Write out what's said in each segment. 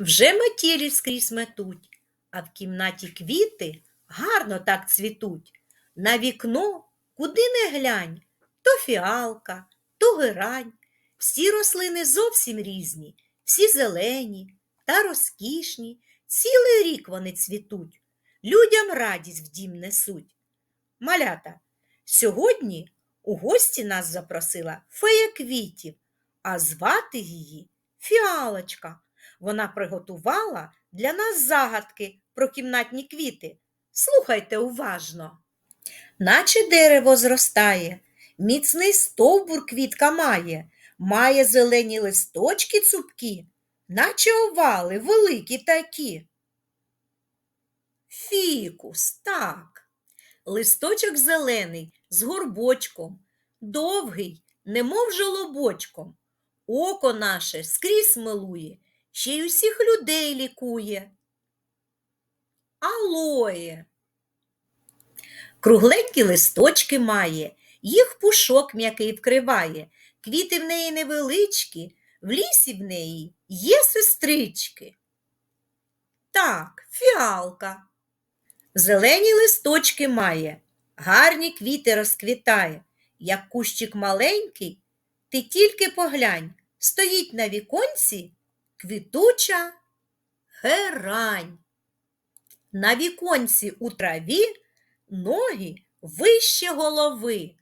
Вже метілі скрізь метуть, а в кімнаті квіти гарно так цвітуть. На вікно, куди не глянь, то фіалка, то герань. Всі рослини зовсім різні, всі зелені та розкішні. Цілий рік вони цвітуть, людям радість в дім несуть. Малята, сьогодні у гості нас запросила фея квітів, а звати її Фіалочка. Вона приготувала для нас загадки про кімнатні квіти. Слухайте уважно. Наче дерево зростає, міцний стовбур квітка має, має зелені листочки цупкі, наче овали великі такі. Фікус, так. Листочок зелений з горбочком, довгий, немов жолобочком. Око наше скрізь милує, ще й усіх людей лікує. Алоє. Кругленькі листочки має, їх пушок м'який вкриває, квіти в неї невеличкі, в лісі в неї є сестрички. Так, фіалка. Зелені листочки має, гарні квіти розквітає, як кущик маленький, ти тільки поглянь, стоїть на віконці квітуча герань. На віконці у траві ноги вище голови.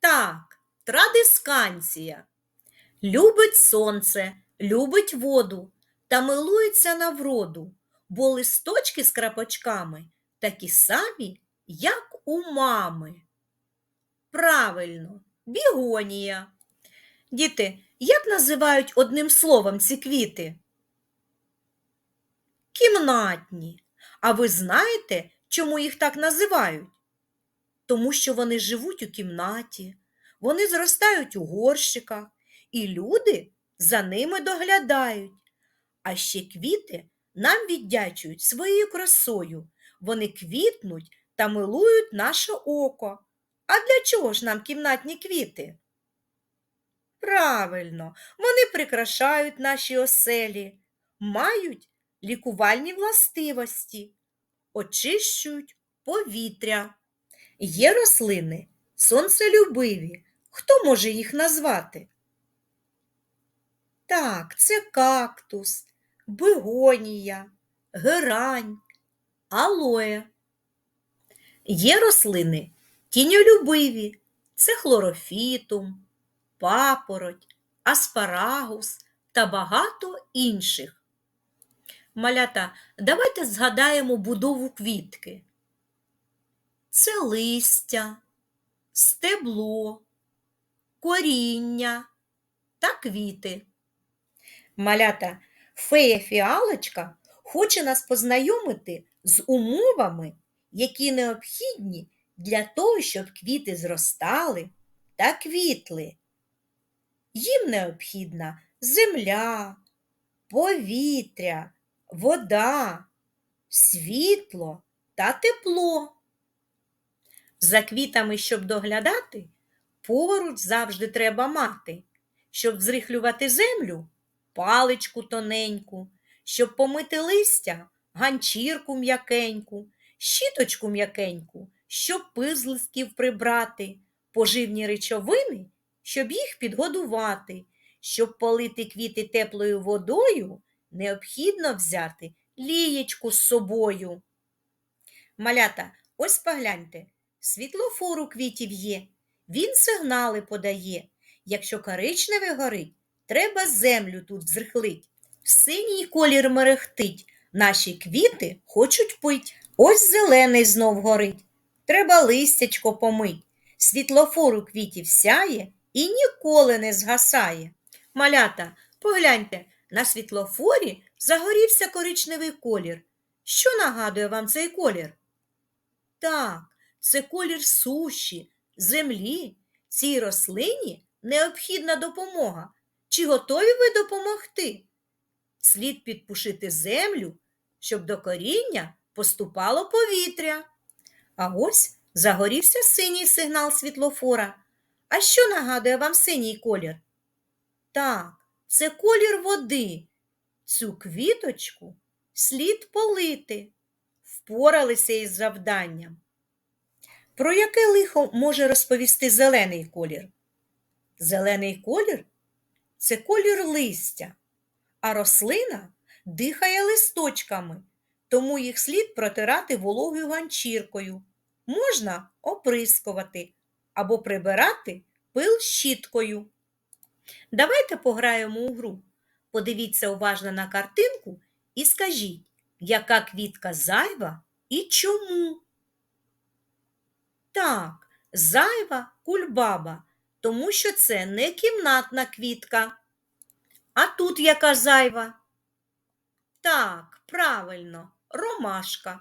Так, традисканція. Любить сонце, любить воду та милується на вроду, бо листочки з крапочками такі самі, як у мами. Правильно, бігонія. Діти, як називають одним словом ці квіти? Кімнатні. А ви знаєте, чому їх так називають? Тому що вони живуть у кімнаті, вони зростають у горщиках, і люди за ними доглядають. А ще квіти нам віддячують своєю красою. Вони квітнуть та милують наше око. А для чого ж нам кімнатні квіти? Правильно, вони прикрашають наші оселі, мають лікувальні властивості, очищують повітря. Є рослини сонцелюбиві. Хто може їх назвати? Так, це кактус, бегонія, герань, алоє. Є рослини тіньолюбиві, це хлорофітум, папороть, аспарагус та багато інших. Малята, давайте згадаємо будову квітки. Це листя, стебло, коріння та квіти. Малята, фея фіалочка хоче нас познайомити з умовами, які необхідні для того, щоб квіти зростали та квітли. Їм необхідна земля, повітря, вода, світло та тепло. За квітами, щоб доглядати, поруч завжди треба мати, щоб зрихлювати землю паличку тоненьку, щоб помити листя, ганчірку м'якеньку, щіточку м'якеньку, щоб листків прибрати, поживні речовини, щоб їх підгодувати, щоб полити квіти теплою водою, необхідно взяти лієчку з собою. Малята, ось погляньте, світлофор у квітів є, він сигнали подає. Якщо коричневе горить, треба землю тут зрихлить. Синій колір мерехтить, наші квіти хочуть пить. Ось зелений знов горить. Треба листячко помить. Світлофор квітів сяє і ніколи не згасає. Малята, погляньте, на світлофорі загорівся коричневий колір. Що нагадує вам цей колір? Так, це колір суші, землі. Цій рослині необхідна допомога. Чи готові ви допомогти? Слід підпушити землю, щоб до коріння поступало повітря. А ось загорівся синій сигнал світлофора. А що нагадує вам синій колір? Так, це колір води. цю квіточку слід полити. Впоралися із завданням. Про яке лихо може розповісти зелений колір? Зелений колір це колір листя, а рослина дихає листочками, тому їх слід протирати вологою ганчіркою. Можна оприскувати або прибирати пил щіткою. Давайте пограємо у гру. Подивіться уважно на картинку і скажіть, яка квітка зайва і чому? Так, зайва кульбаба, тому що це не кімнатна квітка. А тут яка зайва? Так, правильно, ромашка.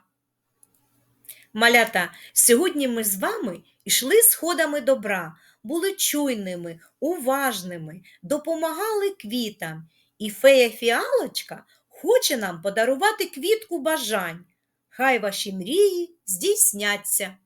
Малята, сьогодні ми з вами йшли сходами добра, були чуйними, уважними, допомагали квітам. І фея фіалочка хоче нам подарувати квітку бажань. Хай ваші мрії здійсняться.